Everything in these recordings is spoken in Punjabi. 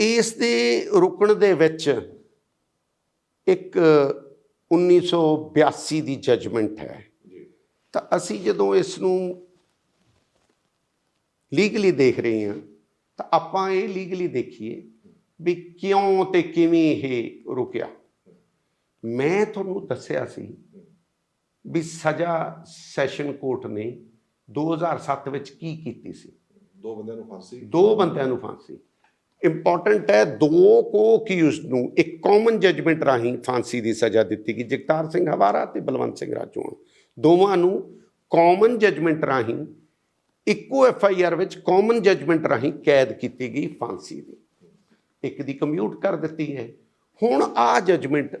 ਇਸ ਦੇ ਰੁਕਣ ਦੇ ਵਿੱਚ ਇੱਕ 1982 ਦੀ ਜਜਮੈਂਟ ਹੈ। ਤਾਂ ਅਸੀਂ ਜਦੋਂ ਇਸ ਨੂੰ ਲੀਗਲੀ ਦੇਖ ਰਹੇ ਹਾਂ ਤਾਂ ਆਪਾਂ ਇਹ ਲੀਗਲੀ ਦੇਖੀਏ ਵੀ ਕਿਉਂ ਤੇ ਕਿਵੇਂ ਇਹ ਰੁਕਿਆ। ਮੈਂ ਤੁਹਾਨੂੰ ਦੱਸਿਆ ਸੀ ਵੀ ਸਜ਼ਾ ਸੈਸ਼ਨ ਕੋਰਟ ਨੇ 2007 ਵਿੱਚ ਕੀ ਕੀਤੀ ਸੀ? ਦੋ ਬੰਦਿਆਂ ਨੂੰ ਫਾਂਸੀ। ਦੋ ਬੰਦਿਆਂ ਨੂੰ ਫਾਂਸੀ। ਇੰਪੋਰਟੈਂਟ ਹੈ ਦੋ ਕੋ ਅਕਿਊਜ਼ਡ ਨੂੰ ਇੱਕ ਕਾਮਨ ਜਜਮੈਂਟ ਰਾਹੀਂ ਫਾਂਸੀ ਦੀ ਸਜ਼ਾ ਦਿੱਤੀ ਗਈ। ਜਗਤਾਰ ਸਿੰਘ ਹਵਾਰਾ ਤੇ ਬਲਵੰਤ ਸਿੰਘ ਰਾਜੋਣ ਦੋਵਾਂ ਨੂੰ ਕਾਮਨ ਜਜਮੈਂਟ ਰਾਹੀਂ ਇੱਕੋ ਐਫ ਆਈ ਆਰ ਵਿੱਚ ਕਾਮਨ ਜਜਮੈਂਟ ਰਾਹੀਂ ਕੈਦ ਕੀਤੀ ਗਈ ਫਾਂਸੀ ਦੀ। ਇੱਕ ਦੀ ਕੰਮਿਊਟ ਕਰ ਦਿੱਤੀ ਹੈ। ਹੁਣ ਆ ਜਜਮੈਂਟ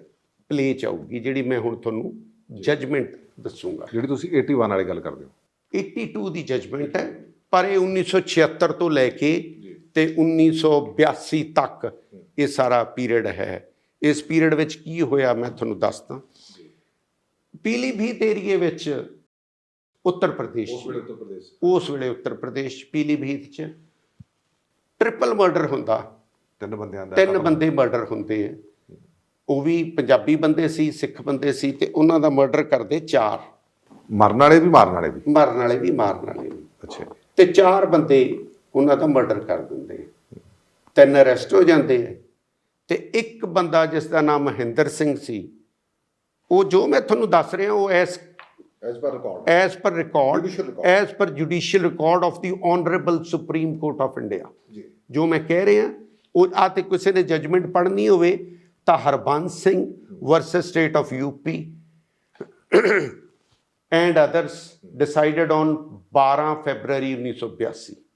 ਪਲੇ ਚ ਆਊਗੀ ਜਿਹੜੀ ਮੈਂ ਹੁਣ ਤੁਹਾਨੂੰ ਜਜਮੈਂਟ ਦੱਸੂਗਾ। ਜਿਹੜੀ ਤੁਸੀਂ 81 ਵਾਲੀ ਗੱਲ ਕਰਦੇ ਹੋ। 82 ਦੀ ਜਜਮੈਂਟ ਹੈ ਪਰ ਇਹ 1976 ਤੋਂ ਲੈ ਕੇ ਤੇ 1982 ਤੱਕ ਇਹ ਸਾਰਾ ਪੀਰੀਅਡ ਹੈ। ਇਸ ਪੀਰੀਅਡ ਵਿੱਚ ਕੀ ਹੋਇਆ ਮੈਂ ਤੁਹਾਨੂੰ ਦੱਸਦਾ। ਪੀਲੀਭੀਤ ਏਰੀਏ ਵਿੱਚ ਉੱਤਰ ਪ੍ਰਦੇਸ਼ ਉਸ ਵੇਲੇ ਉੱਤਰ ਪ੍ਰਦੇਸ਼ ਪੀਲੀਭੀਤ ਚ ਟ੍ਰਿਪਲ ਮਰਡਰ ਹੁੰਦਾ। ਤਿੰਨ ਬੰਦਿਆਂ ਦਾ ਤਿੰਨ ਬੰਦੇ ਮਰਡਰ ਹੁੰਦੇ ਆ। ਉਹ ਵੀ ਪੰਜਾਬੀ ਬੰਦੇ ਸੀ ਸਿੱਖ ਬੰਦੇ ਸੀ ਤੇ ਉਹਨਾਂ ਦਾ ਮਰਡਰ ਕਰਦੇ ਚਾਰ। ਮਰਨ ਵਾਲੇ ਵੀ ਮਾਰਨ ਵਾਲੇ ਵੀ। ਮਰਨ ਵਾਲੇ ਵੀ ਮਾਰਨ ਵਾਲੇ ਵੀ। ਅੱਛਾ। ਤੇ ਚਾਰ ਬੰਦੇ ਉਹਨਾਂ ਦਾ ਮਰਡਰ ਕਰ ਦਿੰਦੇ ਆ। ਤਿੰਨ ਅਰੈਸਟ ਹੋ ਜਾਂਦੇ ਆ। ਤੇ ਇੱਕ ਬੰਦਾ ਜਿਸ ਦਾ ਨਾਮ ਮਹਿੰਦਰ ਸਿੰਘ ਸੀ ਉਹ ਜੋ ਮੈਂ ਤੁਹਾਨੂੰ ਦੱਸ ਰਿਹਾ ਉਹ as as per record as per record. As per judicial record of the honourable Supreme Court of India ji. ਜੋ ਮੈਂ ਕਹਿ ਰਿਹਾ ਉਹ ਆ ਤੇ ਕਿਸੇ ਨੇ ਜਜਮੈਂਟ ਪੜ੍ਹਨੀ ਹੋਵੇ ਤਾਂ Harbans Singh versus state of UP and others decided on 12 February 1982 ji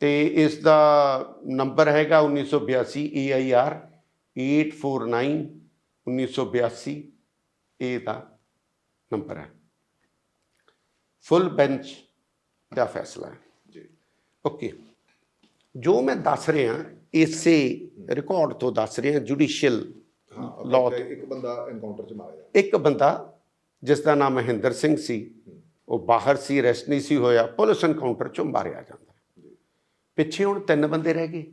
ਤੇ ਇਸ ਦਾ ਨੰਬਰ ਹੈਗਾ 1982 AIR 849 1982 ਇਹ ਦਾ ਨੰਬਰ ਹੈ। ਫੁੱਲ ਬੈਂਚ ਦਾ ਫੈਸਲਾ ਹੈ। ਜੀ। ਓਕੇ ਜੋ ਮੈਂ ਦੱਸ ਰਿਹਾ ਇਸੇ ਰਿਕਾਰਡ ਤੋਂ ਦੱਸ ਰਿਹਾ ਜੁਡੀਸ਼ੀਅਲ ਅੱਗੇ ਇੱਕ ਬੰਦਾ ਐਨਕਾਊਂਟਰ ਚ ਮਾਰਿਆ। ਇੱਕ ਬੰਦਾ ਜਿਸ ਦਾ ਨਾਮ ਮਹਿੰਦਰ ਸਿੰਘ ਸੀ ਉਹ ਬਾਹਰ ਸੀ ਅਰੈਸਟ ਨਹੀਂ ਸੀ ਹੋਇਆ ਪੁਲਿਸ ਐਨਕਾਊਂਟਰ ਚੋਂ ਮਾਰਿਆ ਜਾਂਦਾ। ਪਿੱਛੇ ਹੁਣ ਤਿੰਨ ਬੰਦੇ ਰਹਿ ਗਏ।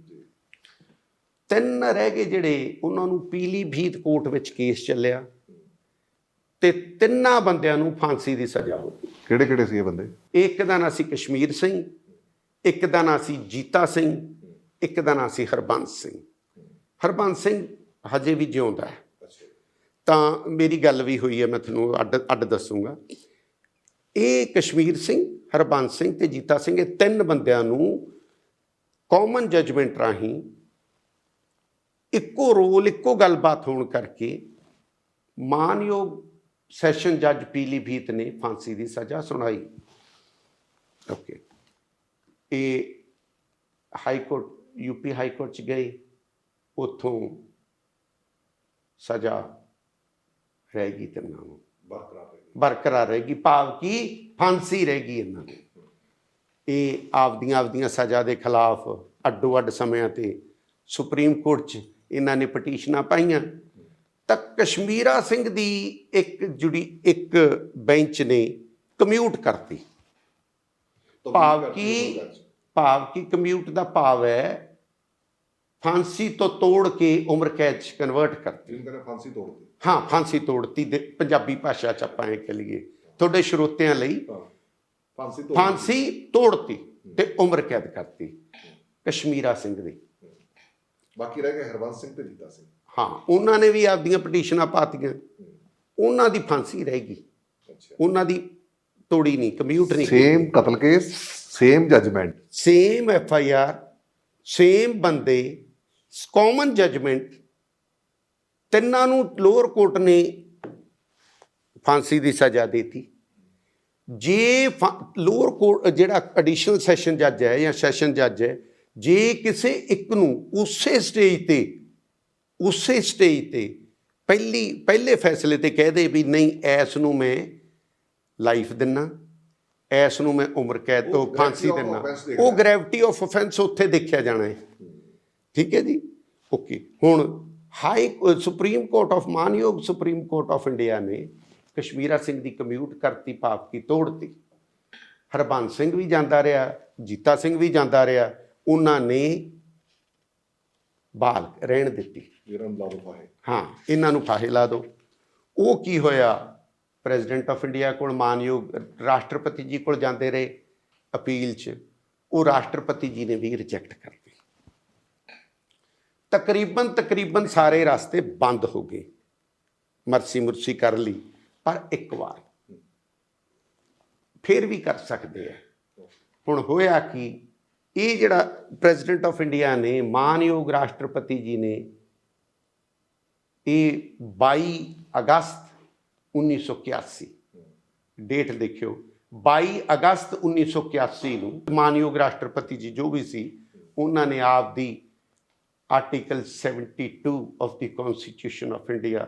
ਤਿੰਨ ਰਹਿ ਗਏ ਜਿਹੜੇ ਉਹਨਾਂ ਨੂੰ ਪੀਲੀਭੀਤ ਕੋਰਟ ਵਿੱਚ ਕੇਸ ਚੱਲਿਆ ਤੇ ਤਿੰਨਾਂ ਬੰਦਿਆਂ ਨੂੰ ਫਾਂਸੀ ਦੀ ਸਜ਼ਾ ਹੋ ਗਈ। ਕਿਹੜੇ ਕਿਹੜੇ ਸੀ ਇਹ ਬੰਦੇ? ਇੱਕ ਦਾ ਨਾਂ ਸੀ ਕਸ਼ਮੀਰ ਸਿੰਘ ਇੱਕ ਦਾ ਨਾਂ ਸੀ ਜੀਤਾ ਸਿੰਘ ਇੱਕ ਦਾ ਨਾਂ ਸੀ ਹਰਬੰਸ ਸਿੰਘ। ਹਰਬੰਸ ਸਿੰਘ ਹਜੇ ਵੀ ਜਿਉਂਦਾ ਹੈ। ਤਾਂ ਮੇਰੀ ਗੱਲ ਵੀ ਹੋਈ ਹੈ ਮੈਂ ਤੁਹਾਨੂੰ ਅੱਡ ਅੱਡ ਦੱਸੂਗਾ। ਇਹ ਕਸ਼ਮੀਰ ਸਿੰਘ ਹਰਬੰਸ ਸਿੰਘ ਤੇ ਜੀਤਾ ਸਿੰਘ ਇਹ ਤਿੰਨ ਬੰਦਿਆਂ ਨੂੰ ਕਾਮਨ ਜਜਮੈਂਟ ਰਾਹੀਂ ਇੱਕੋ ਰੋਲ ਇੱਕੋ ਗੱਲਬਾਤ ਹੋਣ ਕਰਕੇ ਮਾਨਯੋਗ ਸੈਸ਼ਨ ਜੱਜ ਪੀਲੀਭੀਤ ਨੇ ਫਾਂਸੀ ਦੀ ਸਜ਼ਾ ਸੁਣਾਈ। ਓਕੇ ਇਹ high court UP high court ਚ ਗਏ। ਉੱਥੋਂ ਸਜ਼ਾ ਰਹੇਗੀ ਤਿੰਨਾਂ ਨੂੰ। ਬਰਕਰਾਰ ਰਹੀ ਬਰਕਰਾਰ ਰਹੇਗੀ ਭਾਵ ਕਿ ਫਾਂਸੀ ਰਹੇਗੀ ਇਹਨਾਂ ਨੂੰ ਇਹ ਆਪਦੀਆਂ ਆਪਦੀਆਂ ਸਜ਼ਾ ਦੇ ਖਿਲਾਫ ਅੱਡੋ ਅੱਡ ਸਮਿਆਂ ਤੇ ਸੁਪਰੀਮ ਕੋਰਟ 'ਚ ਇਹਨਾਂ ਨੇ ਪਟੀਸ਼ਨਾਂ ਪਾਈਆਂ। ਤਾਂ ਕਸ਼ਮੀਰਾ ਸਿੰਘ ਦੀ ਇੱਕ ਜੁੜੀ ਇੱਕ ਬੈਂਚ ਨੇ ਕਮਿਊਟ ਕਰਤੀ। ਭਾਵ ਕਿ ਭਾਵ ਕਿ ਕਮਿਊਟ ਦਾ ਭਾਵ ਹੈ ਫਾਂਸੀ ਤੋਂ ਤੋੜ ਕੇ ਉਮਰ ਕੈਦ 'ਚ ਕਨਵਰਟ ਕਰਤੀ। ਜਿਹਨੂੰ ਕਹਿੰਦੇ ਫਾਂਸੀ ਤੋੜਦੀ ਹਾਂ ਫਾਂਸੀ ਤੋੜਤੀ ਪੰਜਾਬੀ ਭਾਸ਼ਾ ਚ ਆਪਾਂ ਇਹ ਕਹੀਏ ਤੁਹਾਡੇ ਸਰੋਤਿਆਂ ਲਈ ਫਾਂਸੀ ਤੋੜ ਫਾਂਸੀ ਤੋੜਤੀ ਤੇ ਉਮਰ ਕੈਦ ਕਰਤੀ ਕਸ਼ਮੀਰਾ ਸਿੰਘ ਦੀ। ਬਾਕੀ ਰਹਿ ਗਏ ਹਰਬੰਸ ਸਿੰਘ ਤੇ ਜੀਤਾ ਸਿੰਘ। ਹਾਂ ਉਹਨਾਂ ਨੇ ਵੀ ਆਪਦੀਆਂ ਪਟੀਸ਼ਨਾਂ ਪਾਤੀਆਂ। ਉਹਨਾਂ ਦੀ ਫਾਂਸੀ ਰਹੇਗੀ ਅੱਛਾ। ਉਹਨਾਂ ਦੀ ਤੋੜੀ ਨਹੀਂ ਕਮਿਊਟ ਨਹੀਂ ਸੇਮ ਕਤਲ case same judgment same F I R same ਬੰਦੇ ਕਾਮਨ ਜਜਮੈਂਟ ਤਿੰਨਾਂ ਨੂੰ ਲੋਅਰ ਕੋਰਟ ਨੇ ਫਾਂਸੀ ਦੀ ਸਜ਼ਾ ਦਿੱਤੀ। ਜੇ ਲੋਅਰ ਕੋਰਟ ਜਿਹੜਾ ਐਡੀਸ਼ਨਲ ਸੈਸ਼ਨ ਜੱਜ ਹੈ ਜਾਂ ਸੈਸ਼ਨ ਜੱਜ ਹੈ ਜੇ ਕਿਸੇ ਇੱਕ ਨੂੰ ਉਸੇ ਸਟੇਜ ਤੇ ਉਸੇ ਸਟੇਜ ਤੇ ਪਹਿਲੀ ਪਹਿਲੇ ਫੈਸਲੇ ਤੇ ਕਹਿ ਦੇ ਵੀ ਨਹੀਂ ਐਸ ਨੂੰ ਮੈਂ ਲਾਈਫ ਦਿੰਨਾ ਐਸ ਨੂੰ ਮੈਂ ਉਮਰ ਕੈਦ ਤੋਂ ਫਾਂਸੀ ਦਿੰਨਾ। ਉਹ ਗ੍ਰੈਵਿਟੀ ਆਫ ਅਫੈਂਸ ਉੱਥੇ ਦੇਖਿਆ ਜਾਣਾ ਹੈ। ਠੀਕ ਹੈ ਜੀ? ਓਕੇ ਹੁਣ ਹਾਈ ਸੁਪਰੀਮ ਕੋਰਟ ਆਫ ਮਾਨਯੋਗ ਸੁਪਰੀਮ ਕੋਰਟ ਆਫ ਇੰਡੀਆ ਨੇ ਕਸ਼ਮੀਰਾ ਸਿੰਘ ਦੀ ਕਮਿਊਟ ਕਰਤੀ ਭਾਵ ਕੀ ਤੋੜਤੀ। ਹਰਬੰਸ ਸਿੰਘ ਵੀ ਜਾਂਦਾ ਰਿਹਾ ਜੀਤਾ ਸਿੰਘ ਵੀ ਜਾਂਦਾ ਰਿਹਾ ਉਹਨਾਂ ਨੇ ਬਹਾਲ ਰਹਿਣ ਦਿੱਤੀ। ਹਾਂ ਇਹਨਾਂ ਨੂੰ ਫਾਹੇ ਲਾ ਦਿਓ ਉਹ ਕੀ ਹੋਇਆ? ਪ੍ਰੈਜ਼ੀਡੈਂਟ ਆਫ ਇੰਡੀਆ ਕੋਲ ਮਾਨਯੋਗ ਰਾਸ਼ਟਰਪਤੀ ਜੀ ਕੋਲ ਜਾਂਦੇ ਰਹੇ ਅਪੀਲ 'ਚ। ਉਹ ਰਾਸ਼ਟਰਪਤੀ ਜੀ ਨੇ ਵੀ ਰਿਜੈਕਟ ਕਰ ਦਿੱਤੀ। ਤਕਰੀਬਨ ਤਕਰੀਬਨ ਸਾਰੇ ਰਸਤੇ ਬੰਦ ਹੋ ਗਏ। ਮਰਸੀ ਮੁਰਸੀ ਕਰ ਲਈ। ਪਰ ਇੱਕ ਵਾਰ ਫਿਰ ਵੀ ਕਰ ਸਕਦੇ ਆ। ਹੁਣ ਹੋਇਆ ਕਿ? ਇਹ ਜਿਹੜਾ ਪ੍ਰੈਜ਼ੀਡੈਂਟ ਆਫ ਇੰਡੀਆ ਨੇ, ਮਾਨਯੋਗ ਰਾਸ਼ਟਰਪਤੀ ਜੀ ਨੇ, ਇਹ 22 ਅਗਸਤ 1981 ਡੇਟ ਦੇਖਿਓ 22 ਅਗਸਤ 1981 ਨੂੰ ਮਾਨਯੋਗ ਰਾਸ਼ਟਰਪਤੀ ਜੀ ਜੋ ਵੀ ਸੀ, ਉਹਨਾਂ ਨੇ ਆਪ ਦੀ article 72 of the constitution of India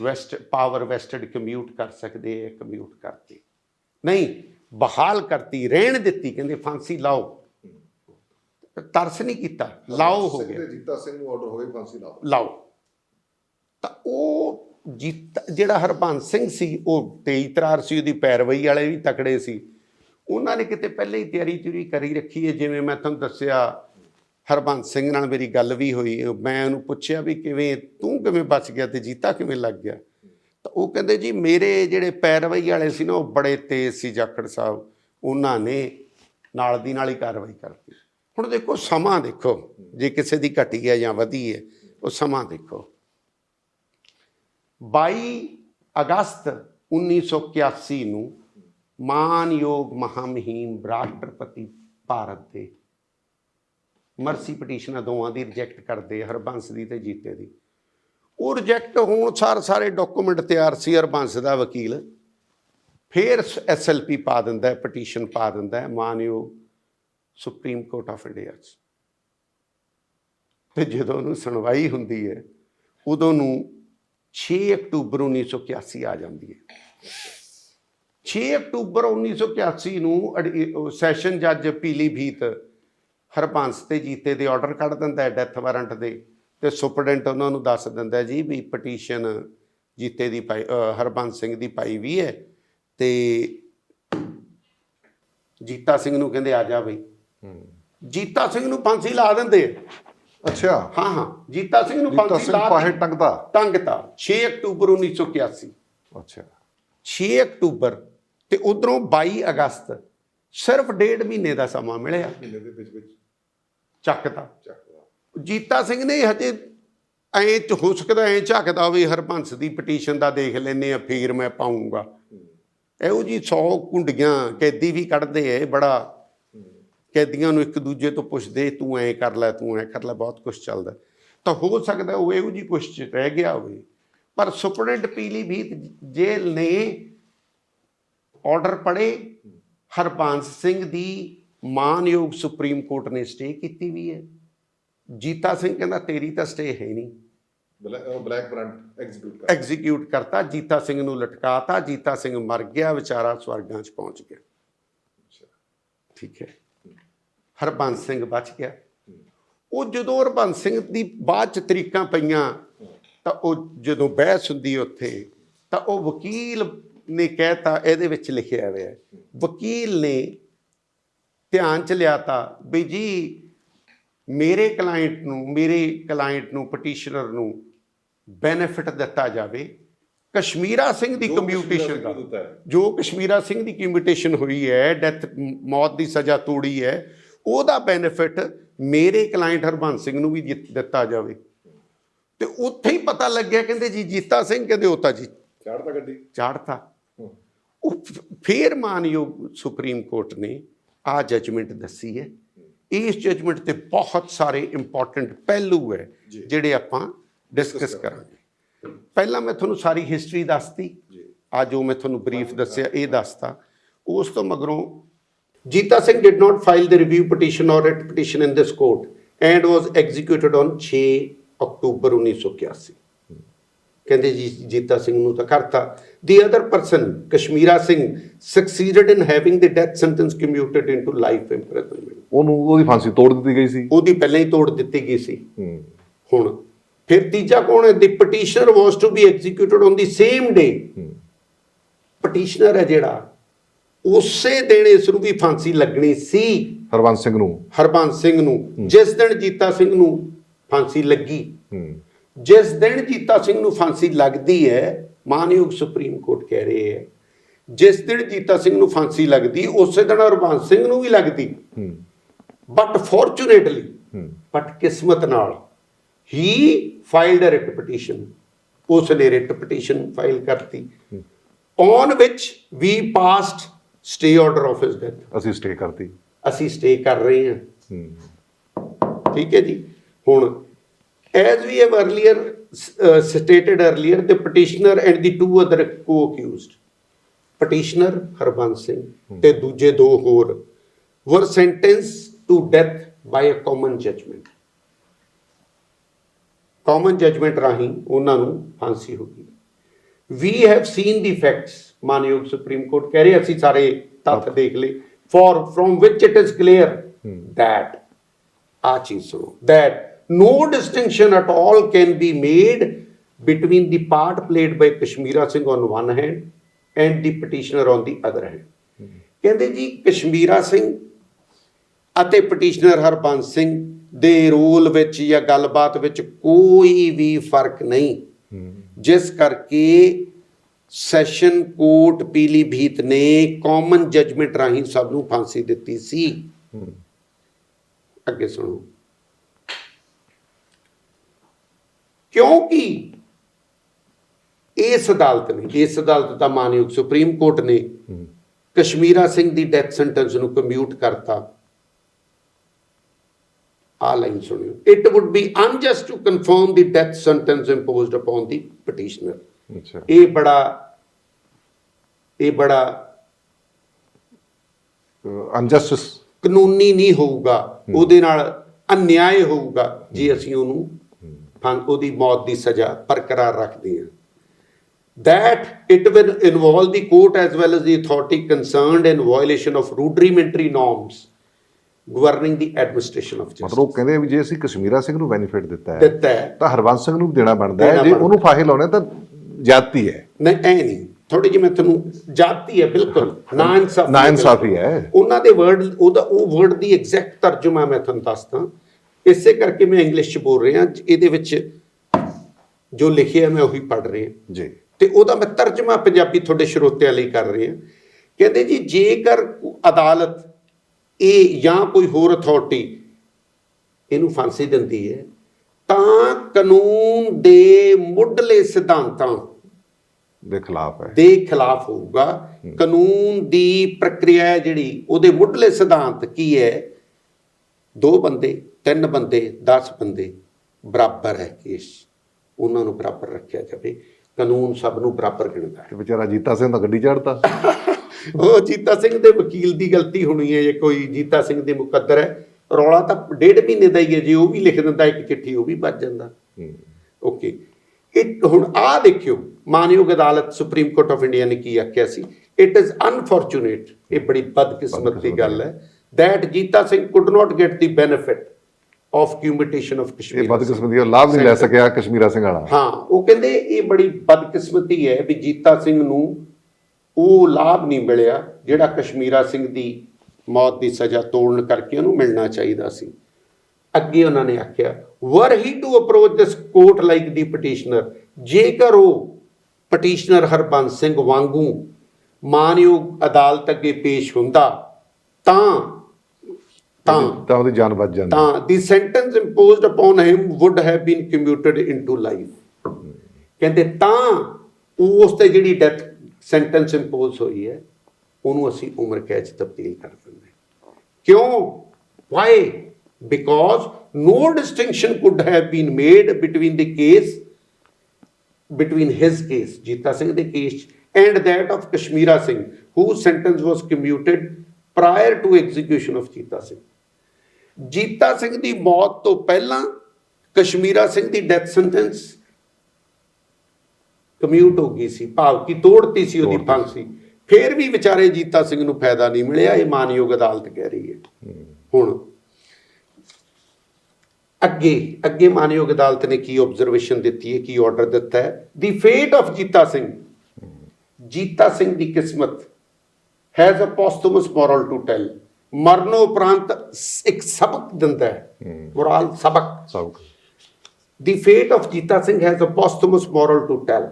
vest power vested commute ਕਰ ਸਕਦੇ ਹੈ ਕਮਿਊਟ ਕਰਤੀ ਨਹੀਂ ਬਹਾਲ ਕਰਤੀ ਰਹਿਣ ਦਿੱਤੀ ਕਹਿੰਦੇ ਫਾਂਸੀ ਲਾਓ। ਤਰਸ ਨਹੀਂ ਕੀਤਾ ਲਾਓ ਹੋ ਗਿਆ। ਜੀਤਾ ਸਿੰਘ ਨੂੰ ਆਰਡਰ ਹੋਵੇ ਫਾਂਸੀ ਲਾਓ। ਲਾਓ। ਤਾਂ ਉਹ ਜੀਤ ਜਿਹੜਾ ਹਰਬੰਸ ਸਿੰਘ ਸੀ ਉਹ ਤੇਜ਼ ਤਰਾਰ ਸੀ ਉਹਦੀ ਪੈਰਵਈ ਵਾਲੇ ਵੀ ਤਕੜੇ ਸੀ। ਉਹਨਾਂ ਨੇ ਕਿਤੇ ਪਹਿਲੇ ਹੀ ਤਿਆਰੀ ਤਿਉਰੀ ਕਰੀ ਰੱਖੀ ਹੈ ਜਿਵੇਂ ਮੈਂ ਤੁਹਾਨੂੰ ਦੱਸਿਆ ਹਰਬੰਸ ਸਿੰਘ ਨਾਲ ਮੇਰੀ ਗੱਲ ਵੀ ਹੋਈ। ਮੈਂ ਉਹਨੂੰ ਪੁੱਛਿਆ ਵੀ ਕਿਵੇਂ, ਤੂੰ ਕਿਵੇਂ ਬਚ ਗਿਆ ਤੇ ਜੀਤਾ ਕਿਵੇਂ ਲੱਗ ਗਿਆ? ਤਾਂ ਉਹ ਕਹਿੰਦੇ ਜੀ, ਮੇਰੇ ਜਿਹੜੇ ਪੈਰਵਾਈ ਵਾਲੇ ਸੀ ਨਾ, ਉਹ ਬੜੇ ਤੇਜ਼ ਸੀ ਜਾਖੜ ਸਾਹਿਬ। ਉਹਨਾਂ ਨੇ ਨਾਲ ਦੀ ਨਾਲ ਹੀ ਕਾਰਵਾਈ ਕਰਤੀ। ਹੁਣ ਦੇਖੋ, ਸਮਾਂ ਦੇਖੋ। ਜੇ ਕਿਸੇ ਦੀ ਘਟੀ ਹੈ ਜਾਂ ਵਧੀ ਹੈ, ਉਹ ਸਮਾਂ ਦੇਖੋ। 22 ਅਗਸਤ 1981 ਨੂੰ ਮਾਨਯੋਗ ਮਹਾਮਹਿਮ ਰਾਸ਼ਟਰਪਤੀ ਭਾਰਤ ਦੇ ਮਰਸੀ ਪਟੀਸ਼ਨਾਂ ਦੋਵਾਂ ਦੀ ਰਿਜੈਕਟ ਕਰਦੇ ਹਰਬੰਸ ਦੀ ਤੇ ਜੀਤੇ ਦੀ। ਉਹ ਰਿਜੈਕਟ ਹੋਣ ਸਾਰ ਸਾਰੇ ਡਾਕੂਮੈਂਟ ਤਿਆਰ ਸੀ ਹਰਬੰਸ ਦਾ ਵਕੀਲ। ਫਿਰ ਐਸਐਲਪੀ ਪਾ ਦਿੰਦਾ ਹੈ ਪਟੀਸ਼ਨ ਪਾ ਦਿੰਦਾ ਹੈ, ਮਾਨਯੋਗ ਸੁਪਰੀਮ ਕੋਰਟ ਆਫ ਇੰਡੀਆ 'ਚ। ਤੇ ਜਦੋਂ ਉਹਨੂੰ ਸੁਣਵਾਈ ਹੁੰਦੀ ਹੈ, ਉਦੋਂ ਨੂੰ 6 ਅਕਤੂਬਰ 1981 ਆ ਜਾਂਦੀ ਹੈ। 6 ਅਕਤੂਬਰ 1981 ਨੂੰ ਅੜੀ- ਉਹ ਸੈਸ਼ਨ ਜੱਜ ਪੀਲੀਭੀਤ ਹਰਬੰਸ ਤੇ ਜੀਤੇ ਦੇ ਆਰਡਰ ਕੱਢ ਦਿੰਦਾ ਹੈ ਡੈਥ ਵਾਰੰਟ ਦੇ ਤੇ ਸੁਪਰਡੈਂਟ ਉਹਨਾਂ ਨੂੰ ਦੱਸ ਦਿੰਦਾ ਜੀ ਵੀ ਪਟੀਸ਼ਨ ਜੀਤੇ ਦੀ ਪਾਈ ਅ, ਹਰਬੰਸ ਸਿੰਘ ਦੀ ਪਾਈ ਵੀ ਹੈ ਤੇ ਜੀਤਾ ਸਿੰਘ ਨੂੰ ਕਹਿੰਦੇ ਆ ਜਾ ਬਈ। ਜੀਤਾ ਸਿੰਘ ਨੂੰ ਫਾਂਸੀ ਲਾ ਦਿੰਦੇ। ਅੱਛਾ। ਹਾਂ ਹਾਂ। ਜੀਤਾ ਸਿੰਘ ਨੂੰ ਫਾਂਸੀ ਲਾ ਪਾਹੇ। ਟੰਗਦਾ। ਟੰਗਤਾ। 6 ਅਕਤੂਬਰ 1981 ਅੱਛਾ। 6 ਅਕਤੂਬਰ ਤੇ ਉਧਰੋਂ 22 ਅਗਸਤ ਸਿਰਫ ਡੇਢ ਮਹੀਨੇ ਦਾ ਸਮਾਂ ਮਿਲਿਆ। ਮਹੀਨੇ ਦੇ ਵਿੱਚ ਵਿੱਚ। ਚੱਕਦਾ। ਜੀਤਾ ਸਿੰਘ ਨੇ ਹਜੇ ਐਂ ਚ ਹੋ ਸਕਦਾ ਐਂ ਝਾਕਦਾ ਵੀ ਹਰਬੰਸ ਦੀ ਪਟੀਸ਼ਨ ਦਾ ਦੇਖ ਲੈਨੇ ਆ ਫੇਰ ਮੈਂ ਪਾਉਂਗਾ। ਇਹੋ ਜੀ 100 ਕੁੰਡੀਆਂ ਕੈਦੀ ਵੀ ਕੱਢਦੇ ਐ ਬੜਾ ਕੈਦੀਆਂ ਨੂੰ ਇੱਕ ਦੂਜੇ ਤੋਂ ਪੁੱਛਦੇ ਤੂੰ ਐਂ ਕਰ ਲੈ ਤੂੰ ਐਂ ਕਰ ਲੈ ਬਹੁਤ ਕੁਝ ਚੱਲਦਾ। ਤਾਂ ਹੋ ਸਕਦਾ ਉਹ ਇਹੋ ਜੀ ਚ ਰਹਿ ਗਿਆ ਹੋਵੇ। ਪਰ ਸੁਪਰਡੈਂਟ ਪੀਲੀਭੀਤ ਜੇਲ੍ਹ ਨੇ ਆਰਡਰ ਪੜੇ ਹਰਬੰਸ ਸਿੰਘ ਦੀ ਮਾਨਯੋਗ ਸੁਪਰੀਮ ਕੋਰਟ ਨੇ ਸਟੇ ਕੀਤੀ ਵੀ ਹੈ। ਜੀਤਾ ਸਿੰਘ ਕਹਿੰਦਾ ਤੇਰੀ ਤਾਂ ਸਟੇ ਹੈ ਨਹੀਂ। ਬਲੈਕ ਬ੍ਰਾਂਡ ਐਗਜ਼ੀਕਿਊਟ ਕਰ ਐਗਜ਼ੀਕਿਊਟ ਕਰਤਾ ਜੀਤਾ ਸਿੰਘ ਨੂੰ ਲਟਕਾਤਾ ਜੀਤਾ ਸਿੰਘ ਮਰ ਗਿਆ ਵਿਚਾਰਾ ਸਵਰਗਾਂ 'ਚ ਪਹੁੰਚ ਗਿਆ। ਠੀਕ ਹੈ। ਹਰਬੰਸ ਸਿੰਘ ਬਚ ਗਿਆ। ਉਹ ਜਦੋਂ ਹਰਬੰਸ ਸਿੰਘ ਦੀ ਬਾਅਦ ਚ ਤਰੀਕਾਂ ਪਈਆਂ ਤਾਂ ਉਹ ਜਦੋਂ ਬਹਿਸ ਹੁੰਦੀ ਉੱਥੇ ਤਾਂ ਉਹ ਵਕੀਲ ਨੇ ਕਹਿਤਾ ਇਹਦੇ ਵਿੱਚ ਲਿਖਿਆ ਹੋਇਆ ਵਕੀਲ ਨੇ ਧਿਆਨ ਚ ਲਿਆਤਾ ਵੀ ਜੀ ਮੇਰੇ ਕਲਾਇੰਟ ਨੂੰ ਮੇਰੇ ਕਲਾਇੰਟ ਨੂੰ ਪਟੀਸ਼ਨਰ ਨੂੰ ਬੈਨੀਫਿਟ ਦਿੱਤਾ ਜਾਵੇ। ਕਸ਼ਮੀਰਾ ਸਿੰਘ ਦੀ ਕੰਪਿਊਟੇਸ਼ਨ ਦਾ। ਜੋ ਕਸ਼ਮੀਰਾ ਸਿੰਘ ਦੀ ਕੰਪਿਊਟੇਸ਼ਨ ਹੋਈ ਹੈ ਡੈਥ ਮੌਤ ਦੀ ਸਜ਼ਾ ਤੋੜੀ ਹੈ ਉਹਦਾ ਬੈਨੀਫਿਟ ਮੇਰੇ ਕਲਾਇੰਟ ਹਰਬੰਸ ਸਿੰਘ ਨੂੰ ਵੀ ਦਿੱਤਾ ਜਾਵੇ। ਤੇ ਉੱਥੇ ਹੀ ਪਤਾ ਲੱਗਿਆ ਕਹਿੰਦੇ ਜੀ ਜੀਤਾ ਸਿੰਘ ਕਹਿੰਦੇ ਉਹ ਤਾਂ ਜੀ ਚਾੜਦਾ ਗੱਡੀ। ਚਾੜਤਾ। ਉਹ ਫੇਰ ਮਾਨਯੋਗ ਸੁਪਰੀਮ ਕੋਰਟ ਨੇ ਆ ਜਜਮੈਂਟ ਦੱਸੀ ਹੈ। ਇਸ ਜਜਮੈਂਟ ਤੇ ਬਹੁਤ ਸਾਰੇ ਇੰਪੋਰਟੈਂਟ ਪਹਿਲੂ ਹੈ। ਜਿਹੜੇ ਆਪਾਂ ਡਿਸਕਸ ਕਰਾਂਗੇ। ਪਹਿਲਾਂ ਮੈਂ ਤੁਹਾਨੂੰ ਸਾਰੀ ਹਿਸਟਰੀ ਦੱਸਤੀ। ਆ ਜੋ ਮੈਂ ਤੁਹਾਨੂੰ ਬਰੀਫ ਦੱਸਿਆ ਇਹ ਦੱਸਤਾ। ਉਸ ਤੋਂ ਮਗਰੋਂ Jeeta Singh did not file the review petition or writ petition in this court and was executed on 6 October 1981 ਕਹਿੰਦੇ ਜੀ ਜੀਤਾ ਸਿੰਘ ਨੂੰ ਤਾਂ ਕਰਤਾ the other person Kashmira Singh succeeded in having the death sentence commuted into life imprisonment ਉਹਨੂੰ ਉਹਦੀ ਫਾਂਸੀ ਤੋੜ ਦਿੱਤੀ ਗਈ ਸੀ ਉਹਦੀ ਪਹਿਲਾਂ ਹੀ ਤੋੜ ਦਿੱਤੀ ਗਈ ਸੀ ਹੁਣ ਫਿਰ ਤੀਜਾ ਕੌਣ ਹੈ petitioner was to be executed on the same day ਹੂੰ ਪਟੀਸ਼ਨਰ ਹੈ ਜਿਹੜਾ ਉਸੇ ਦਿਨ ਇਸ ਨੂੰ ਵੀ ਫਾਂਸੀ ਲੱਗਣੀ ਸੀ ਹਰਵੰਸ ਸਿੰਘ ਨੂੰ ਹਰਬੰਸ ਸਿੰਘ ਨੂੰ ਜਿਸ ਦਿਨ ਜੀਤਾ ਸਿੰਘ ਨੂੰ ਫਾਂਸੀ ਲੱਗੀ ਜਿਸ ਦਿਨ ਜੀਤਾ ਸਿੰਘ ਨੂੰ ਫਾਂਸੀ ਲੱਗਦੀ ਹੈ ਮਾਨਯੋਗ ਸੁਪਰੀਮ ਕੋਰਟ ਕਹਿ ਰਹੇ ਹੈ ਜਿਸ ਦਿਨ ਜੀਤਾ ਸਿੰਘ ਨੂੰ ਫਾਂਸੀ ਲੱਗਦੀ ਉਸੇ ਦਿਨ ਹਰਬੰਸ ਸਿੰਘ ਨੂੰ ਵੀ ਲੱਗਦੀ। ਬਟ ਫੋਰਚੂਨੇਟਲੀ ਬਟ ਕਿਸਮਤ ਨਾਲ ਹੀ ਫਾਈਲਡ ਅ ਰਿਟ ਪਟੀਸ਼ਨ ਉਸ ਨੇ ਰਿਟ ਪਟੀਸ਼ਨ ਫਾਈਲ ਕਰਤੀ on which we passed stay order of his death ਅਸੀਂ ਸਟੇ ਕਰਤੀ। ਅਸੀਂ ਸਟੇ ਕਰ ਰਹੇ ਹੂੰ। ਠੀਕ ਹੈ ਜੀ। ਹੁਣ as we have earlier uh, stated earlier the petitioner and the two other co-accused petitioner Harbans Singh ਤੇ ਦੂਜੇ ਦੋ ਹੋਰ were sentenced to death by a common judgment common judgment ਰਾਹੀਂ ਉਹਨਾਂ ਨੂੰ ਫਾਂਸੀ ਹੋ ਗਈ we have seen the facts ਮਾਨਯੋਗ ਸੁਪਰੀਮ ਕੋਰਟ ਕਹਿ ਰਹੇ ਅਸੀਂ ਸਾਰੇ ਤੱਥ ਦੇਖ ਲਏ for from which it is clear that ਆ ਚੀਜ਼ ਸੁਣੋ that no distinction at all can be made between the part played by Kashmira Singh on one hand and the petitioner on the other hand ਕਹਿੰਦੇ ਜੀ ਕਸ਼ਮੀਰਾ ਸਿੰਘ ਅਤੇ ਪਟੀਸ਼ਨਰ ਹਰਬੰਸ ਸਿੰਘ ਦੇ ਰੋਲ ਵਿੱਚ ਜਾਂ ਗੱਲਬਾਤ ਵਿੱਚ ਕੋਈ ਵੀ ਫ਼ਰਕ ਨਹੀਂ ਜਿਸ ਕਰਕੇ ਸੈਸ਼ਨ ਕੋਰਟ ਪੀਲੀਭੀਤ ਨੇ ਕਾਮਨ ਜਜਮੈਂਟ ਰਾਹੀਂ ਸਭ ਨੂੰ ਫਾਂਸੀ ਦਿੱਤੀ ਸੀ ਅੱਗੇ ਸੁਣੋ ਕਿਉਂਕਿ ਇਸ ਅਦਾਲਤ ਨੇ ਇਸ ਅਦਾਲਤ ਦਾ ਮਾਨਯੋਗ ਸੁਪਰੀਮ ਕੋਰਟ ਨੇ ਕਸ਼ਮੀਰਾ ਸਿੰਘ ਦੀ ਡੈਥ ਸੈਂਟੈਂਸ ਨੂੰ ਕਮਿਊਟ ਕਰਤਾ। ਆ ਲਾਈਨ ਸੁਣਿਓ। It would be unjust to confirm the death sentence imposed upon the petitioner ਅੱਛਾ। ਇਹ ਬੜਾ ਇਹ ਬੜਾ ਅਨਜਸਟਿਸ ਕਾਨੂੰਨੀ ਨਹੀਂ ਹੋਊਗਾ। ਉਹਦੇ ਨਾਲ ਅਨਿਆਏ ਹੋਊਗਾ। ਜੇ ਅਸੀਂ ਉਹਨੂੰ ਫਾਂ ਉਹਦੀ ਮੌਤ ਦੀ ਸਜ਼ਾ ਬਰਕਰਾਰ ਰੱਖਦੇ ਹਾਂ। That it will involve the court as well as the authority concerned in violation of rudimentary norms governing the administration of justice. ਮਤਲਬ ਉਹ ਕਹਿੰਦੇ ਆ ਵੀ ਜੇ ਅਸੀਂ ਕਸ਼ਮੀਰਾ ਸਿੰਘ ਨੂੰ ਬੈਨੀਫਿਟ ਦਿੱਤਾ ਹੈ ਦਿੱਤਾ ਹੈ। ਤਾਂ ਹਰਵੰਸ ਸਿੰਘ ਨੂੰ ਦੇਣਾ ਬਣਦਾ ਹੈ। ਜੇ। ਉਹਨੂੰ ਫਾਹੇ ਲਾਉਣੇ ਤਾਂ ਜਾਤੀ ਹੈ। ਨਹੀਂ ਐ ਨਹੀਂ। ਥੋੜੀ ਜਿਹੀ ਮੈਂ ਤੁਹਾਨੂੰ ਜਾਤੀ ਹੈ ਬਿਲਕੁਲ। ਨਾ ਇਨਸਾਫੀ ਨਾ ਇਨਸਾਫੀ ਹੈ। ਉਹਨਾਂ ਦੇ ਵਰਡ ਉਹਦਾ ਉਹ ਵਰਡ ਦੀ ਐਗਜ਼ੈਕਟ ਤਰਜਮਾ ਮੈਂ ਤੁਹਾਨੂੰ ਦੱਸਦਾ। ਇਸੇ ਕਰਕੇ ਮੈਂ ਇੰਗਲਿਸ਼ ਚ ਬੋਲ ਰਿਹਾ ਇਹਦੇ ਵਿੱਚ ਜੋ ਲਿਖਿਆ ਮੈਂ ਉਹੀ ਪੜ੍ਹ ਰਿਹਾ। ਜੀ। ਤੇ ਉਹਦਾ ਮੈਂ ਤਰਜਮਾ ਪੰਜਾਬੀ ਤੁਹਾਡੇ ਸਰੋਤਿਆਂ ਲਈ ਕਰ ਰਿਹਾ। ਕਹਿੰਦੇ ਜੀ ਜੇਕਰ ਅਦਾਲਤ ਇਹ ਜਾਂ ਕੋਈ ਹੋਰ ਅਥਾਰਟੀ ਇਹਨੂੰ ਫਾਂਸੀ ਦਿੰਦੀ ਹੈ ਤਾਂ ਕਾਨੂੰਨ ਦੇ ਮੁੱਢਲੇ ਸਿਧਾਂਤਾਂ ਦੇ ਖਿਲਾਫ ਹੈ। ਦੇ ਖਿਲਾਫ ਹੋਊਗਾ। ਕਾਨੂੰਨ ਦੀ ਪ੍ਰਕਿਰਿਆ ਜਿਹੜੀ ਉਹਦੇ ਮੁੱਢਲੇ ਸਿਧਾਂਤ ਕੀ ਹੈ? ਦੋ ਬੰਦੇ ਤਿੰਨ ਬੰਦੇ 10 ਬੰਦੇ ਬਰਾਬਰ ਹੈ ਕੇਸ। ਉਹਨਾਂ ਨੂੰ ਬਰਾਬਰ ਰੱਖਿਆ ਜਾਵੇ। ਕਾਨੂੰਨ ਸਭ ਨੂੰ ਬਰਾਬਰ ਗਿਣਦਾ ਹੈ। ਤੇ ਵਿਚਾਰਾ ਜੀਤਾ ਸਿੰਘ ਤਾਂ ਗੱਡੀ ਚੜਦਾ ਉਹ ਜੀਤਾ ਸਿੰਘ ਦੇ ਵਕੀਲ ਦੀ ਗਲਤੀ ਹੋਣੀ ਹੈ। ਜੇ ਕੋਈ ਜੀਤਾ ਸਿੰਘ ਦੇ ਮੁਕੱਦਰ ਹੈ ਰੌਲਾ ਤਾਂ ਡੇਢ ਮਹੀਨੇ ਦਾ ਹੀ ਹੈ। ਜੇ ਉਹ ਵੀ ਲਿਖ ਦਿੰਦਾ ਇੱਕ ਚਿੱਠੀ ਉਹ ਵੀ ਵੱਜ ਜਾਂਦਾ। ਓਕੇ। ਇਹ ਹੁਣ ਆ ਦੇਖਿਓ। ਮਾਨਯੋਗ ਅਦਾਲਤ ਸੁਪਰੀਮ ਕੋਰਟ ਆਫ ਇੰਡੀਆ ਨੇ ਕੀ ਆਖਿਆ ਸੀ? ਇਟ ਇਜ਼ ਅਨਫੋਰਚੂਨੇਟ ਇਹ ਬੜੀ ਬਦਕਿਸਮਤ ਦੀ ਗੱਲ ਹੈ। That Jeeta Singh could not get the benefit of commutation of ਇਹ kashmir. ਬਦਕਿਸਮਤੀ ਦਾ ਲਾਭ ਨਹੀਂ ਲੈ ਸਕਿਆ ਕਸ਼ਮੀਰਾ ਸਿੰਘ ਵਾਲਾ। ਹਾਂ ਉਹ ਕਹਿੰਦੇ ਇਹ ਬੜੀ ਬਦਕਿਸਮਤੀ ਹੈ ਵੀ ਜੀਤਾ ਸਿੰਘ ਨੂੰ ਉਹ ਲਾਭ ਨਹੀਂ ਮਿਲਿਆ ਜਿਹੜਾ ਕਸ਼ਮੀਰਾ ਸਿੰਘ ਦੀ ਮੌਤ ਦੀ ਸਜ਼ਾ ਤੋੜਨ ਕਰਕੇ ਉਹਨੂੰ ਮਿਲਣਾ ਚਾਹੀਦਾ ਸੀ। ਅੱਗੇ ਉਹਨਾਂ ਨੇ ਆਖਿਆ were he to approach this court like the petitioner ਜੇਕਰ ਉਹ ਪਟੀਸ਼ਨਰ ਹਰਬੰਸ ਸਿੰਘ ਵਾਂਗੂ ਮਾਨਯੋਗ ਅਦਾਲਤ ਅੱਗੇ ਪੇਸ਼ ਹੁੰਦਾ ਤਾਂ ਤਾਂ ਤਾਂ ਉਹਦੀ ਜਾਨ ਬਚ ਜਾਂਦੀ ਤਾਂ the sentence imposed upon him would have been commuted into life ਕਹਿੰਦੇ ਤਾਂ ਉਸ ਤੇ ਜਿਹੜੀ ਡੈਥ ਸੈਂਟੈਂਸ ਇੰਪੋਜ਼ ਹੋਈ ਹੈ ਉਹਨੂੰ ਅਸੀਂ ਉਮਰ ਕੈਦ 'ਚ ਤਬਦੀਲ ਕਰ ਦਿੰਦੇ ਹਾਂ। ਕਿਉਂ why because no distinction could have been made between the case between his case Jita Singh ਦੇ case and that of Kashmira Singh whose sentence was commuted prior to execution of Jita Singh Jita Singh ਦੀ ਮੌਤ ਤੋਂ ਪਹਿਲਾਂ ਕਸ਼ਮੀਰਾ ਸਿੰਘ ਦੀ ਡੈਥ ਸੈਂਟੈਂਸ ਕਮਿਊਟ ਹੋ ਗਈ ਸੀ ਭਾਵ ਕਿ ਤੋੜਤੀ ਸੀ ਉਹਦੀ ਫਾਂਸੀ। ਫੇਰ ਵੀ ਵਿਚਾਰੇ ਜੀਤਾ ਸਿੰਘ ਨੂੰ ਫਾਇਦਾ ਨਹੀਂ ਮਿਲਿਆ ਇਹ ਮਾਨਯੋਗ ਅਦਾਲਤ ਕਹਿ ਰਹੀ ਹੈ। ਹੁਣ ਅੱਗੇ ਅੱਗੇ ਮਾਨਯੋਗ ਅਦਾਲਤ ਨੇ ਕੀ ਆਬਜ਼ਰਵੇਸ਼ਨ ਦਿੱਤੀ ਹੈ ਕੀ ਆਰਡਰ ਦਿੱਤਾ ਹੈ? The fate of Jita Singh. Jita Singh ਦੀ ਕਿਸਮਤ has a posthumous moral to tell ਮਰਨੋ ਉਪਰੰਤ ਇੱਕ ਸਬਕ ਦਿੰਦਾ ਹੈ। ਮੋਰਲ ਸਬਕ। ਸਭ The fate of Jita Singh has a posthumous moral to tell.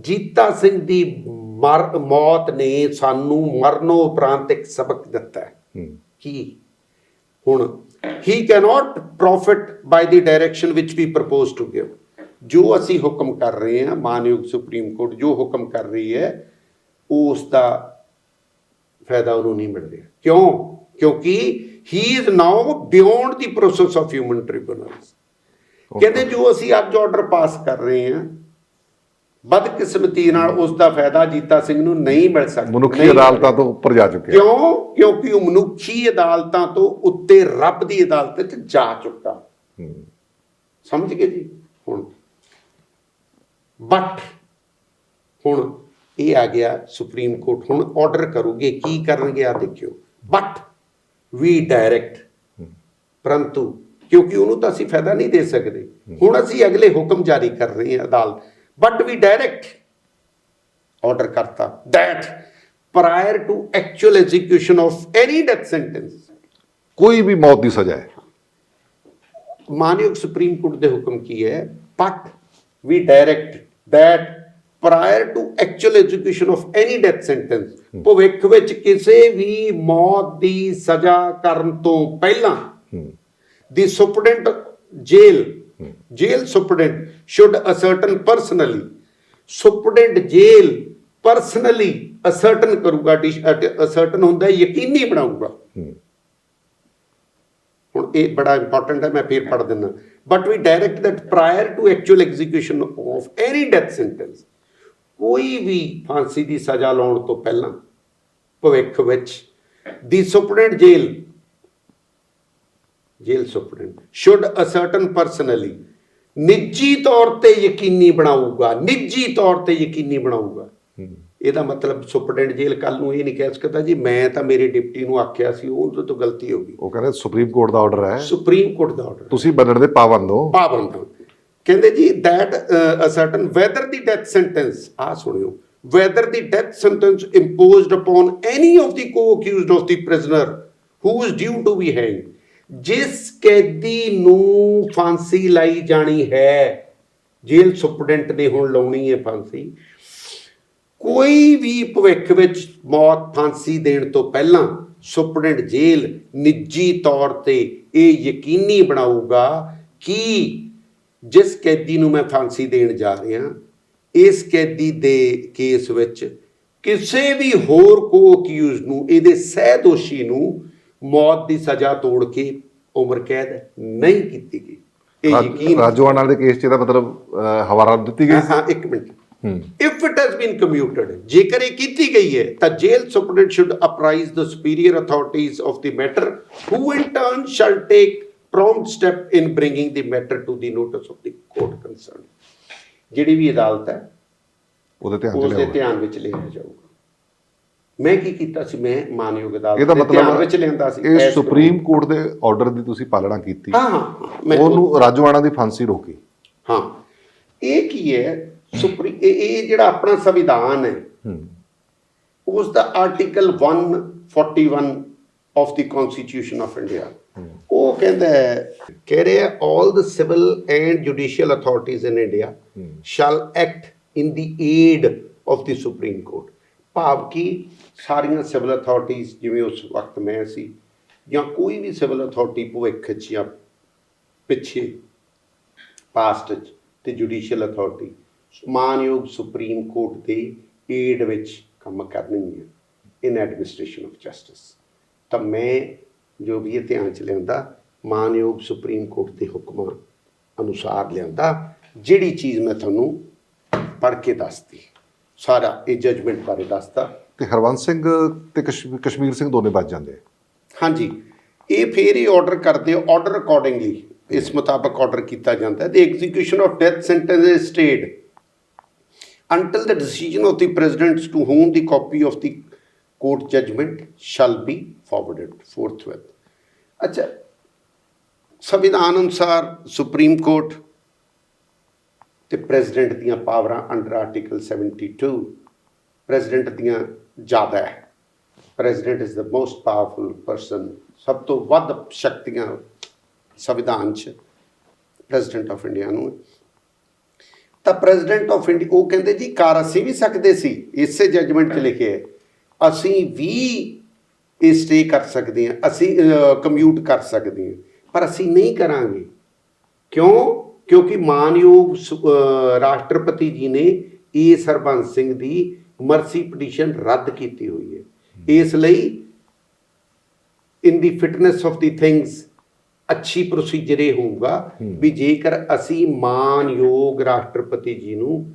Jeeta Singh ਦੀ ਮਰ ਮੌਤ ਨੇ ਸਾਨੂੰ ਮਰਨੋਂ ਉਪਰੰਤ ਇੱਕ ਸਬਕ ਦਿੱਤਾ ਹੈ। ਕੀ? ਹੁਣ he cannot profit by the direction which we propose to give. ਜੋ ਅਸੀਂ ਹੁਕਮ ਕਰ ਰਹੇ ਹਾਂ ਮਾਨਯੋਗ ਸੁਪਰੀਮ ਕੋਰਟ ਜੋ ਹੁਕਮ ਕਰ ਰਹੀ ਹੈ ਉਸ ਦਾ ਫਾਇਦਾ ਉਹਨੂੰ ਨਹੀਂ ਮਿਲ ਰਿਹਾ। ਕਿਉਂ? ਕਿਉਂਕਿ he is now beyond the process of human tribunals ਕਹਿੰਦੇ ਜੋ ਅਸੀਂ ਅੱਜ ਆਰਡਰ ਪਾਸ ਕਰ ਰਹੇ ਹਾਂ ਬਦਕਿਸਮਤੀ ਨਾਲ ਉਸ ਦਾ ਫਾਇਦਾ ਜੀਤਾ ਸਿੰਘ ਨੂੰ ਨਹੀਂ ਮਿਲ ਸਕਦਾ। ਮਨੁੱਖੀ ਅਦਾਲਤਾਂ ਤੋਂ ਉੱਪਰ ਜਾ ਚੁੱਕਿਆ। ਕਿਉਂ? ਕਿਉਂਕਿ ਉਹ ਮਨੁੱਖੀ ਅਦਾਲਤਾਂ ਤੋਂ ਉੱਤੇ ਰੱਬ ਦੀ ਅਦਾਲਤ 'ਚ ਜਾ ਚੁੱਕਾ। ਸਮਝ ਗਏ ਜੀ? ਹੁਣ। ਬਟ ਹੁਣ ਇਹ ਆ ਗਿਆ ਸੁਪਰੀਮ ਕੋਰਟ ਹੁਣ ਆਰਡਰ ਕਰੂਗੇ ਕੀ ਕਰਨਗੇ ਆ ਦੇਖਿਓ। ਬਟ ਵੀ ਡਾਇਰੈਕਟ ਪਰੰਤੂ ਕਿਉਂਕਿ ਉਹਨੂੰ ਤਾਂ ਅਸੀਂ ਫਾਇਦਾ ਨਹੀਂ ਦੇ ਸਕਦੇ। ਹੁਣ ਅਸੀਂ ਅਗਲੇ ਹੁਕਮ ਜਾਰੀ ਕਰ ਰਹੇ ਹਾਂ ਅਦਾਲਤ। ਬਟ ਵੀ ਡਾਇਰੈਕਟ ਆਰਡਰ ਕਰਤਾ। That prior to actual execution of any death sentence ਕੋਈ ਵੀ ਮੌਤ ਦੀ ਸਜ਼ਾ ਹੈ। ਮਾਨਯੋਗ ਸੁਪਰੀਮ ਕੋਰਟ ਦੇ ਹੁਕਮ ਕੀ ਹੈ? But we direct that prior to actual execution of any death sentence ਭਵਿੱਖ ਵਿੱਚ ਕਿਸੇ ਵੀ ਮੌਤ ਦੀ ਸਜ਼ਾ ਕਰਨ ਤੋਂ ਪਹਿਲਾਂ the superintendent jail jail superintendent should ascertain personally superintendent jail personally ascertain ਕਰੂਗਾ ascertain ਹੁੰਦਾ ਯਕੀਨੀ ਬਣਾਊਗਾ ਹੁਣ ਇਹ ਬੜਾ ਇੰਪੋਰਟੈਂਟ ਹੈ ਮੈਂ ਫੇਰ ਪੜ੍ਹ ਦਿੰਦਾ but we direct that prior to actual execution of any death sentence ਕੋਈ ਵੀ ਫਾਂਸੀ ਦੀ ਸਜ਼ਾ ਲਾਉਣ ਤੋਂ ਪਹਿਲਾਂ ਭਵਿੱਖ ਵਿੱਚ the superintendent jail jail superintendent should ascertain personally ਨਿੱਜੀ ਤੌਰ ਤੇ ਯਕੀਨੀ ਬਣਾਊਗਾ ਨਿੱਜੀ ਤੌਰ ਤੇ ਯਕੀਨੀ ਬਣਾਊਗਾ। ਇਹਦਾ ਮਤਲਬ ਸੁਪਰਡੈਂਟ ਜੇਲ ਕੱਲ ਨੂੰ ਇਹ ਨਹੀਂ ਕਹਿ ਸਕਦਾ ਜੀ ਮੈਂ ਤਾਂ ਮੇਰੇ ਡਿਪਟੀ ਨੂੰ ਆਖਿਆ ਸੀ ਉਹ ਤੋਂ ਗਲਤੀ ਹੋ ਗਈ। ਉਹ ਕਹਿੰਦੇ ਸੁਪਰੀਮ ਕੋਰਟ ਦਾ ਆਰਡਰ ਹੈ। ਸੁਪਰੀਮ ਕੋਰਟ ਦਾ ਆਰਡਰ ਤੁਸੀਂ ਬੰਨਣ ਦੇ ਪਾਬੰਦ ਹੋ। ਪਾਬੰਦ ਹੋ। ਕਹਿੰਦੇ ਜੀ that uh, a certain whether the death sentence ਆ ਸੁਣਿਓ whether the death sentence imposed upon any of the co-accused of the prisoner who is due to be hanged ਜਿਸ ਕੈਦੀ ਨੂੰ ਫਾਂਸੀ ਲਾਈ ਜਾਣੀ ਹੈ ਜੇਲ੍ਹ ਸੁਪਰਡੈਂਟ ਨੇ ਹੁਣ ਲਾਉਣੀ ਹੈ ਫਾਂਸੀ ਕੋਈ ਵੀ ਭਵਿੱਖ ਵਿੱਚ ਮੌਤ ਫਾਂਸੀ ਦੇਣ ਤੋਂ ਪਹਿਲਾਂ ਸੁਪਰਡੈਂਟ ਜੇਲ੍ਹ ਨਿੱਜੀ ਤੌਰ ਤੇ ਇਹ ਯਕੀਨੀ ਬਣਾਊਗਾ ਕਿ ਜਿਸ ਕੈਦੀ ਨੂੰ ਮੈਂ ਫਾਂਸੀ ਦੇਣ ਜਾ ਰਿਹਾ ਇਸ ਕੈਦੀ ਦੇ ਕੇਸ ਵਿੱਚ ਕਿਸੇ ਵੀ ਹੋਰ ਕੋ ਅਕਿਊਜ਼ ਨੂੰ ਇਹਦੇ ਸਹਿ ਦੋਸ਼ੀ ਨੂੰ ਮੌਤ ਦੀ ਸਜ਼ਾ ਤੋੜ ਕੇ ਉਮਰ ਕੈਦ ਨਹੀਂ ਕੀਤੀ ਗਈ। ਇਹ ਯਕੀਨ ਰਾਜੋਆਣਾ ਦੇ ਕੇਸ 'ਚ ਇਹਦਾ ਮਤਲਬ ਹਵਾਲਾ ਦਿੱਤੀ ਗਈ? ਹਾਂ ਇੱਕ minute. If it has been commuted ਜੇਕਰ ਇਹ ਕੀਤੀ ਗਈ ਹੈ ਤਾਂ jail superintendent should apprise the superior authorities of the matter who in turn shall take prompt step in bringing the matter to the notice of the court concern ਜਿਹੜੀ ਵੀ ਅਦਾਲਤ ਹੈ ਉਹਦੇ ਧਿਆਨ 'ਚ ਉਸ ਦੇ ਲਿਆਓ ਧਿਆਨ ਵਿੱਚ ਜਾਊਗਾ। ਮੈਂ ਕੀ ਕੀਤਾ ਸੀ? ਮੈਂ ਮਾਨਯੋਗ ਅਦਾਲਤ ਇਹਦਾ ਦੇ ਧਿਆਨ ਮਤਲਬ ਵਿੱਚ ਲਿਆਂਦਾ ਸੀ। ਇਹ ਸੁਪਰੀਮ ਕੋਰਟ ਦੇ ਆਰਡਰ ਦੀ ਤੁਸੀਂ ਪਾਲਣਾ ਕੀਤੀ। ਹਾਂ ਹਾਂ ਮੈਂ ਉਹਨੂੰ ਰਾਜੋਆਣਾ ਦੀ ਫਾਂਸੀ ਰੋਕੀ। ਹਾਂ। ਇਹ ਕੀ ਹੈ? ਸੁਪਰੀ ਇਹ ਇਹ ਜਿਹੜਾ ਆਪਣਾ ਸੰਵਿਧਾਨ ਹੈ ਹੂੰ। ਉਸ ਦਾ article 141 of the constitution of India ਕਹਿੰਦਾ ਹੈ ਕਹਿ ਰਿਹਾ all the civil and judicial authorities in India shall act in the aid of the supreme court ਭਾਵ ਕਿ ਸਾਰੀਆਂ ਸਿਵਲ ਅਥਾਰਟੀਜ਼ ਜਿਵੇਂ ਉਸ ਵਕਤ ਮੈਂ ਸੀ ਜਾਂ ਕੋਈ ਵੀ ਸਿਵਲ ਅਥਾਰਟੀ ਭਵਿੱਖ 'ਚ ਜਾਂ ਪਿੱਛੇ ਪਾਸਟ 'ਚ ਤੇ ਜੁਡੀਸ਼ੀਅਲ ਅਥਾਰਟੀ ਮਾਨਯੋਗ ਸੁਪਰੀਮ ਕੋਰਟ ਦੇ ਏਡ ਵਿੱਚ ਕੰਮ ਕਰਨਗੀਆਂ ਇਨ ਐਡਮਿਨਿਸਟ੍ਰੇਸ਼ਨ ਆਫ ਜਸਟਿਸ ਤਾਂ ਮੈਂ ਜੋ ਵੀ ਇਹ ਧਿਆਨ ਚ ਲਿਆਂਦਾ ਮਾਨਯੋਗ ਸੁਪਰੀਮ ਕੋਰਟ ਦੇ ਹੁਕਮਾਂ ਅਨੁਸਾਰ ਲਿਆਂਦਾ ਜਿਹੜੀ ਚੀਜ਼ ਮੈਂ ਤੁਹਾਨੂੰ ਪੜ੍ਹ ਕੇ ਦੱਸਦੀ ਸਾਰਾ ਇਹ ਜਜਮੈਂਟ ਬਾਰੇ ਦੱਸਦਾ ਤੇ ਹਰਵੰਸ ਸਿੰਘ ਤੇ ਕਸ਼- ਕਸ਼ਮੀਰ ਸਿੰਘ ਦੋਨੇ ਬਚ ਜਾਂਦੇ ਆ। ਹਾਂਜੀ ਇਹ ਫੇਰ ਹੀ ਆਰਡਰ ਕਰਦੇ ਹੋ ਆਰਡਰ ਅਕੋਰਡਿੰਗਲੀ ਇਸ ਮੁਤਾਬਕ ਆਰਡਰ ਕੀਤਾ ਜਾਂਦਾ ਹੈ the execution of death sentence is stayed until the decision of the president to whom the copy of the court judgment shall be forwarded forthwith ਅੱਛਾ ਸੰਵਿਧਾਨ ਅਨੁਸਾਰ ਸੁਪਰੀਮ ਕੋਰਟ ਤੇ ਪ੍ਰੈਜ਼ੀਡੈਂਟ ਦੀਆਂ ਪਾਵਰਾਂ ਅੰਡਰ ਆਰਟੀਕਲ 72 ਪ੍ਰੈਜ਼ੀਡੈਂਟ ਦੀਆਂ ਜ਼ਿਆਦਾ ਹੈ। President is the most powerful person ਸਭ ਤੋਂ ਵੱਧ ਸ਼ਕਤੀਆਂ ਸੰਵਿਧਾਨ 'ਚ ਪ੍ਰੈਜ਼ੀਡੈਂਟ ਆਫ ਇੰਡੀਆ ਨੂੰ ਤਾਂ ਪ੍ਰੈਜ਼ੀਡੈਂਟ ਆਫ ਇੰਡੀਆ, ਉਹ ਕਹਿੰਦੇ ਜੀ, ਕਾਰ ਅਸੀਂ ਵੀ ਸਕਦੇ ਸੀ, ਇਸੇ ਜੱਜਮੈਂਟ 'ਚ ਲਿਖਿਆ ਹੈ। ਅਸੀਂ ਵੀ ਇਹ ਸਟੇ ਕਰ ਸਕਦੇ ਹਾਂ ਅਸੀਂ ਕਮਿਊਟ ਕਰ ਸਕਦੇ ਹਾਂ ਪਰ ਅਸੀਂ ਨਹੀਂ ਕਰਾਂਗੇ। ਕਿਉਂ? ਕਿਉਂਕਿ ਮਾਨਯੋਗ ਰਾਸ਼ਟਰਪਤੀ ਜੀ ਨੇ ਇਸ ਹਰਬੰਸ ਸਿੰਘ ਦੀ ਮਰਸੀ ਪਟੀਸ਼ਨ ਰੱਦ ਕੀਤੀ ਹੋਈ ਹੈ। ਇਸ ਲਈ in the fitness of the things ਅੱਛੀ ਪ੍ਰੋਸੀਜਰ ਇਹ ਹੋਊਗਾ ਵੀ ਜੇਕਰ ਅਸੀਂ ਮਾਨਯੋਗ ਰਾਸ਼ਟਰਪਤੀ ਜੀ ਨੂੰ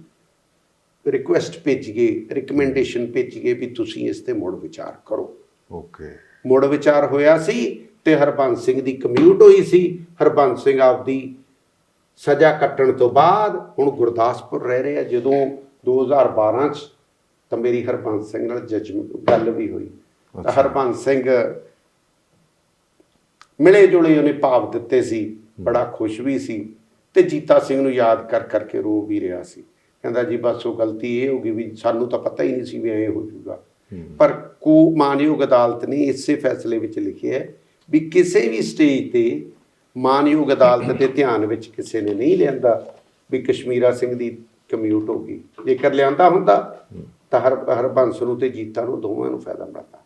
ਰਿਕੁਐਸਟ ਭੇਜੀਏ ਰਿਕਮੈਂਡੇਸ਼ਨ ਭੇਜੀਏ ਵੀ ਤੁਸੀਂ ਇਸ ਤੇ ਮੁੜ ਵਿਚਾਰ ਕਰੋ। ਓਕੇ ਮੁੜ ਵਿਚਾਰ ਹੋਇਆ ਸੀ ਤੇ ਹਰਬੰਸ ਸਿੰਘ ਦੀ ਕਮਿਊਟ ਹੋਈ ਸੀ। ਹਰਬੰਸ ਸਿੰਘ ਆਪਦੀ ਸਜ਼ਾ ਕੱਟਣ ਤੋਂ ਬਾਅਦ ਹੁਣ ਗੁਰਦਾਸਪੁਰ ਰਹਿ ਰਿਹਾ। ਜਦੋਂ 2012 ਚ ਤਾਂ ਮੇਰੀ ਹਰਬੰਸ ਸਿੰਘ ਨਾਲ ਜੱਜ ਗੱਲ ਵੀ ਹੋਈ। ਤਾਂ ਹਰਬੰਸ ਸਿੰਘ ਮਿਲੇ ਜੁਲੇ ਉਹਨੇ ਭਾਵ ਦਿੱਤੇ ਸੀ। ਬੜਾ ਖੁਸ਼ ਵੀ ਸੀ ਤੇ ਜੀਤਾ ਸਿੰਘ ਨੂੰ ਯਾਦ ਕਰ ਕਰਕੇ ਰੋ ਵੀ ਰਿਹਾ ਸੀ। ਕਹਿੰਦਾ ਜੀ ਬਸ ਉਹ ਗਲਤੀ ਇਹ ਹੋ ਗਈ ਵੀ ਸਾਨੂੰ ਤਾਂ ਪਤਾ ਹੀ ਨਹੀਂ ਸੀ ਵੀ ਐਂ ਹੋ ਜਾਊਗਾ ਪਰ ਕੋ ਮਾਨਯੋਗ ਅਦਾਲਤ ਨੇ ਇਸੇ ਫੈਸਲੇ ਵਿੱਚ ਲਿਖਿਆ ਹੈ ਵੀ ਕਿਸੇ ਵੀ ਸਟੇਜ ਤੇ ਮਾਨਯੋਗ ਅਦਾਲਤ ਦੇ ਧਿਆਨ ਵਿੱਚ ਕਿਸੇ ਨੇ ਨਹੀਂ ਲਿਆਂਦਾ ਵੀ ਕਸ਼ਮੀਰਾ ਸਿੰਘ ਦੀ ਕਮਿਊਟ ਹੋ ਗਈ। ਜੇਕਰ ਲਿਆਂਦਾ ਹੁੰਦਾ ਤਾਂ ਹਰ ਹਰਬੰਸ ਨੂੰ ਤੇ ਜੀਤਾ ਨੂੰ ਦੋਵਾਂ ਨੂੰ ਫਾਇਦਾ ਮਿਲਦਾ।